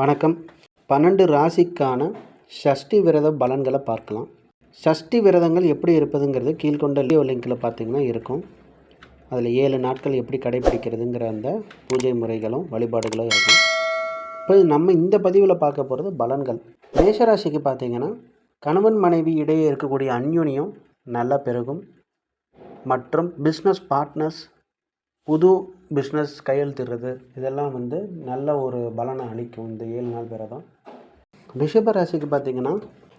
வணக்கம். பன்னெண்டு ராசிக்கான ஷஷ்டி விரத பலன்களை பார்க்கலாம். ஷஷ்டி விரதங்கள் எப்படி இருப்பதுங்கிறது கீழ்கொண்ட லிங்கில் பார்த்தீங்கன்னா இருக்கும். அதில் ஏழு நாட்கள் எப்படி கடைபிடிக்கிறதுங்கிற அந்த பூஜை முறைகளும் வழிபாடுகளும் இருக்கும். இப்போ நம்ம இந்த பதிவில் பார்க்க போகிறது பலன்கள். மேஷராசிக்கு பார்த்தீங்கன்னா கணவன் மனைவி இடையே இருக்கக்கூடிய அந்யுனியம் நல்லா பெருகும். மற்றும் பிஸ்னஸ் பார்ட்னர்ஸ் புது பிஸ்னஸ் கையெழுத்திடுறது இதெல்லாம் வந்து நல்ல ஒரு பலனை அளிக்கும் இந்த ஏழு நாள் விரதம். ரிஷப ராசிக்கு பார்த்திங்கன்னா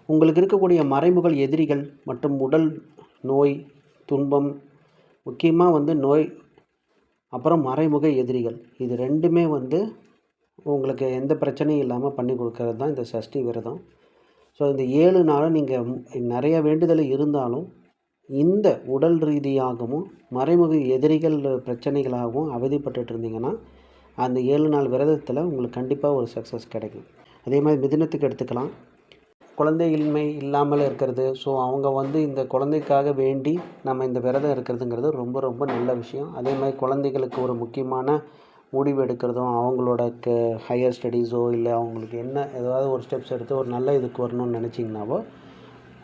உங்களுக்கு இருக்கக்கூடிய மறைமுக எதிரிகள் மற்றும் உடல் நோய் துன்பம் முக்கியமாக வந்து நோய் அப்புறம் மறைமுக எதிரிகள். இது ரெண்டுமே வந்து உங்களுக்கு எந்த பிரச்சனையும் இல்லாமல் பண்ணி கொடுக்கறது தான் இந்த சஷ்டி விரதம். ஸோ இந்த ஏழு நாளும் நீங்கள் நிறைய வேண்டுதல் இருந்தாலும் இந்த உடல் ரீதியாகவும் மறைமுக எதிரிகள் பிரச்சனைகளாகவும் அவதிப்பட்டுட்டு இருந்தீங்கன்னா அந்த ஏழு நாள் விரதத்தில் உங்களுக்கு கண்டிப்பாக ஒரு சக்ஸஸ் கிடைக்கும். அதே மாதிரி மிதினத்துக்கு எடுத்துக்கலாம். குழந்தையின்மை இல்லாமல் இருக்கிறது. ஸோ அவங்க வந்து இந்த குழந்தைக்காக வேண்டி நம்ம இந்த விரதம் இருக்கிறதுங்கிறது ரொம்ப ரொம்ப நல்ல விஷயம். அதே மாதிரி குழந்தைகளுக்கு ஒரு முக்கியமான முடிவு எடுக்கிறதும் அவங்களோட க ஹையர் ஸ்டடீஸோ இல்லை அவங்களுக்கு என்ன ஏதாவது ஒரு ஸ்டெப்ஸ் எடுத்து ஒரு நல்ல இதுக்கு வரணும்னு நினச்சிங்கனாவோ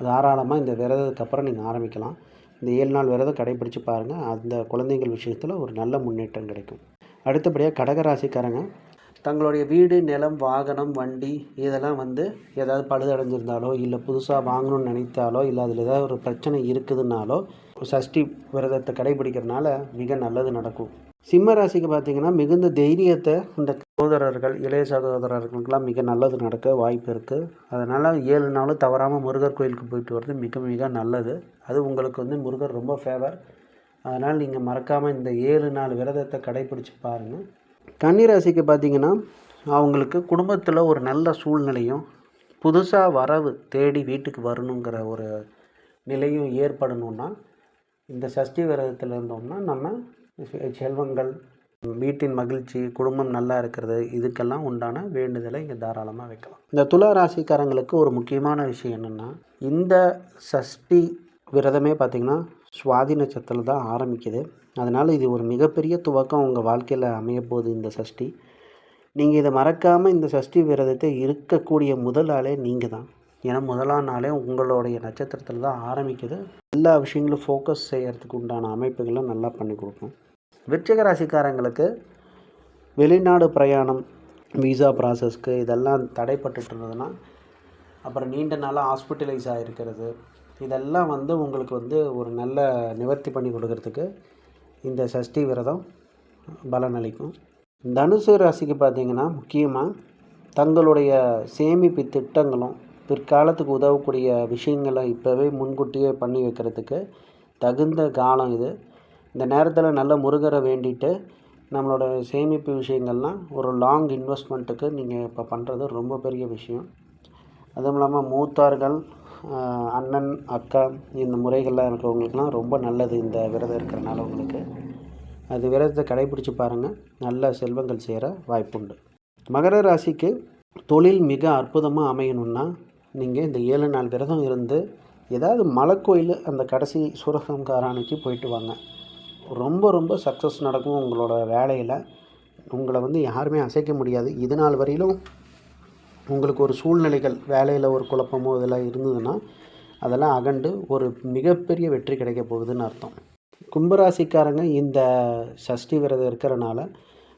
தாராளமாக இந்த விரதத்துக்கு அப்புறம் நீங்கள் ஆரம்பிக்கலாம். இந்த ஏழு நாள் விரதம் கடைபிடிச்சு பாருங்கள் அந்த குழந்தைங்கள் விஷயத்தில் ஒரு நல்ல முன்னேற்றம் கிடைக்கும். அடுத்தபடியாக கடகராசிக்காரங்க தங்களுடைய வீடு நிலம் வாகனம் வண்டி இதெல்லாம் வந்து ஏதாவது பழுதடைஞ்சிருந்தாலோ இல்லை புதுசாக வாங்கணும்னு நினைத்தாலோ இல்லை அதில் ஏதாவது ஒரு பிரச்சனை இருக்குதுன்னாலோ சஷ்டி விரதத்தை கடைபிடிக்கிறதுனால மிக நல்லது நடக்கும். சிம்ம ராசிக்கு பார்த்திங்கன்னா மிகுந்த தைரியத்தை இந்த சகோதரர்கள் இளைய சகோதரர்களுக்கெல்லாம் மிக நல்லது நடக்க வாய்ப்பு இருக்குது அதனால் ஏழு நாளும் தவறாமல் முருகர் கோயிலுக்கு போயிட்டு வர்றது மிக மிக நல்லது. அது உங்களுக்கு வந்து முருகர் ரொம்ப ஃபேவர் அதனால் நீங்கள் மறக்காமல் இந்த ஏழு நாள் விரதத்தை கடைபிடிச்சு பாருங்கள் கன்னிராசிக்கு பார்த்தீங்கன்னா அவங்களுக்கு குடும்பத்தில் ஒரு நல்ல சூழ்நிலையும் புதுசாக வரவு தேடி வீட்டுக்கு வரணுங்கிற ஒரு நிலையும் ஏற்படணுன்னா இந்த சஷ்டி விரதத்தில் இருந்தோம்னா நம்ம செல்வங்கள் வீட்டின் மகிழ்ச்சி குடும்பம் நல்லா இருக்கிறது இதுக்கெல்லாம் உண்டான வேண்டுதலை இங்கே தாராளமாக வைக்கலாம். இந்த துலா ராசிக்காரங்களுக்கு ஒரு முக்கியமான விஷயம் என்னென்னா இந்த சஷ்டி விரதமே பார்த்திங்கன்னா சுவாதி நட்சத்திரத்தில் தான் ஆரம்பிக்குது. அதனால் இது ஒரு மிகப்பெரிய துவக்கம் உங்கள் வாழ்க்கையில் அமையப்போகுது இந்த சஷ்டி. நீங்கள் இதை மறக்காமல் இந்த சஷ்டி விரதத்தை இருக்கக்கூடிய முதல் ஆளே நீங்கள் தான். ஏன்னா முதலாம் நாளே உங்களுடைய நட்சத்திரத்தில் தான் ஆரம்பிக்குது. எல்லா விஷயங்களும் ஃபோக்கஸ் செய்கிறதுக்கு உண்டான அமைப்புகளும் நல்லா பண்ணி கொடுக்கும். விருச்சிக ராசிக்காரங்களுக்கு வெளிநாடு பிரயாணம் விசா ப்ராசஸ்க்கு இதெல்லாம் தடைப்பட்டுட்டு இருந்ததுன்னா அப்புறம் நீண்ட நாளாக ஹாஸ்பிட்டலைஸ் ஆகிருக்கிறது இதெல்லாம் வந்து உங்களுக்கு வந்து ஒரு நல்ல நிவர்த்தி பண்ணி கொடுக்கறதுக்கு இந்த சஷ்டி விரதம் பலனளிக்கும் தனுசு ராசிக்கு பார்த்திங்கன்னா முக்கியமாக தங்களுடைய சேமிப்பு திட்டங்களும் பிற்காலத்துக்கு உதவக்கூடிய விஷயங்களை இப்போவே முன்கூட்டியே பண்ணி வைக்கிறதுக்கு தகுந்த காலம் இது. இந்த நேரத்தில் நல்ல முருகரை வேண்டிட்டு நம்மளோட சேமிப்பு விஷயங்கள்லாம் ஒரு லாங் இன்வெஸ்ட்மெண்ட்டுக்கு நீங்கள் இப்போ பண்ணுறது ரொம்ப பெரிய விஷயம். அதுவும் இல்லாமல் மூத்தார்கள் அண்ணன் அக்கா இந்த முறைகள்லாம் இருக்கிறவங்களுக்குலாம் ரொம்ப நல்லது இந்த விரதம் இருக்கிறனால உங்களுக்கு. அது விரதத்தை கடைபிடிச்சு பாருங்கள் நல்ல செல்வங்கள் சேர வாய்ப்புண்டு. மகர ராசிக்கு தொழில் மிக அற்புதமாக அமையணும்னா நீங்கள் இந்த ஏழு நாள் விரதம் இருந்து ஏதாவது மலைக்கோயில் அந்த கடைசி சூரசம்கார போயிட்டு வாங்க. ரொம்ப ரொம்ப சக்ஸஸ் நடக்கும் உங்களோட வேலையில். உங்களை வந்து யாருமே அசைக்க முடியாது. இது நாள் வரையிலும் உங்களுக்கு ஒரு சூழ்நிலைகள் வேலையில் ஒரு குழப்பமோ இதெல்லாம் இருந்ததுன்னா அதெல்லாம் அகண்டு ஒரு மிகப்பெரிய வெற்றி கிடைக்க போகுதுன்னு அர்த்தம். கும்பராசிக்காரங்க இந்த சஷ்டி விரதம் இருக்கிறனால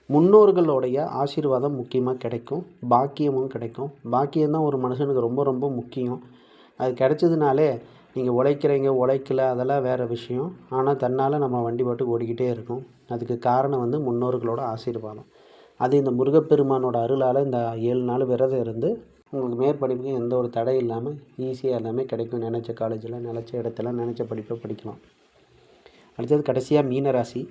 முன்னோர்களுடைய ஆசீர்வாதம் முக்கியமாக கிடைக்கும். பாக்கியமும் கிடைக்கும். பாக்கியம்தான் ஒரு மனுஷனுக்கு ரொம்ப ரொம்ப முக்கியம். அது கிடைச்சதுனாலே நீங்கள் உழைக்கிறீங்க உழைக்கல அதெல்லாம் வேறு விஷயம். ஆனால் தன்னால் நம்ம வண்டி பாட்டுக்கு ஓடிக்கிட்டே இருக்கும். அதுக்கு காரணம் வந்து முன்னோர்களோட ஆசீர்வாதம். அது இந்த முருகப்பெருமானோட அருளால் இந்த ஏழு நாள் விரதம் இருந்து உங்களுக்கு மேற்படிப்புக்கு எந்த ஒரு தடை இல்லாமல் ஈஸியாக எல்லாமே கிடைக்கும். நினச்ச காலேஜில் நினச்ச இடத்துல நினச்ச படிப்பை படிக்கலாம். அடுத்தது கடைசியாக மீனராசி.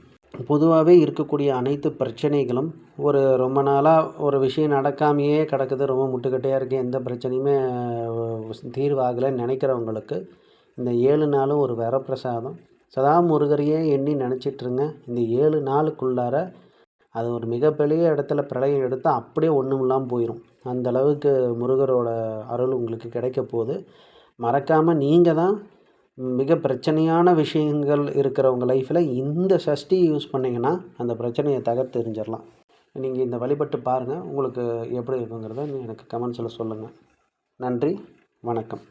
பொதுவாகவே இருக்கக்கூடிய அனைத்து பிரச்சனைகளும் ஒரு ரொம்ப நாளாக ஒரு விஷயம் நடக்காமையே கிடக்குது. ரொம்ப முட்டுக்கட்டையாக இருக்குது எந்த பிரச்சனையுமே தீர்வாகலைன்னு நினைக்கிறவங்களுக்கு இந்த ஏழு நாளும் ஒரு வரப்பிரசாதம். சதா முருகரையே எண்ணி நினச்சிட்ருங்க இந்த ஏழு நாளுக்குள்ளார அது ஒரு மிகப்பெரிய இடத்துல பிரளயம் எடுத்தால் அப்படியே ஒன்றும் இல்லாமல் போயிடும் அந்த அளவுக்கு முருகரோட அருள் உங்களுக்கு கிடைக்க போகுது. மறக்காமல் நீங்கள் தான் மிக பிரச்சனையான விஷயங்கள் இருக்கிறவங்க லைஃப்பில் இந்த சஷ்டி யூஸ் பண்ணிங்கன்னா அந்த பிரச்சனையை தகர்த்தெரிஞ்சிடலாம் நீங்கள் இந்த வழிபட்டு பாருங்கள் உங்களுக்கு எப்படி இருக்குங்கிறத எனக்கு கமெண்ட்ஸில் சொல்லுங்கள் நன்றி. வணக்கம்.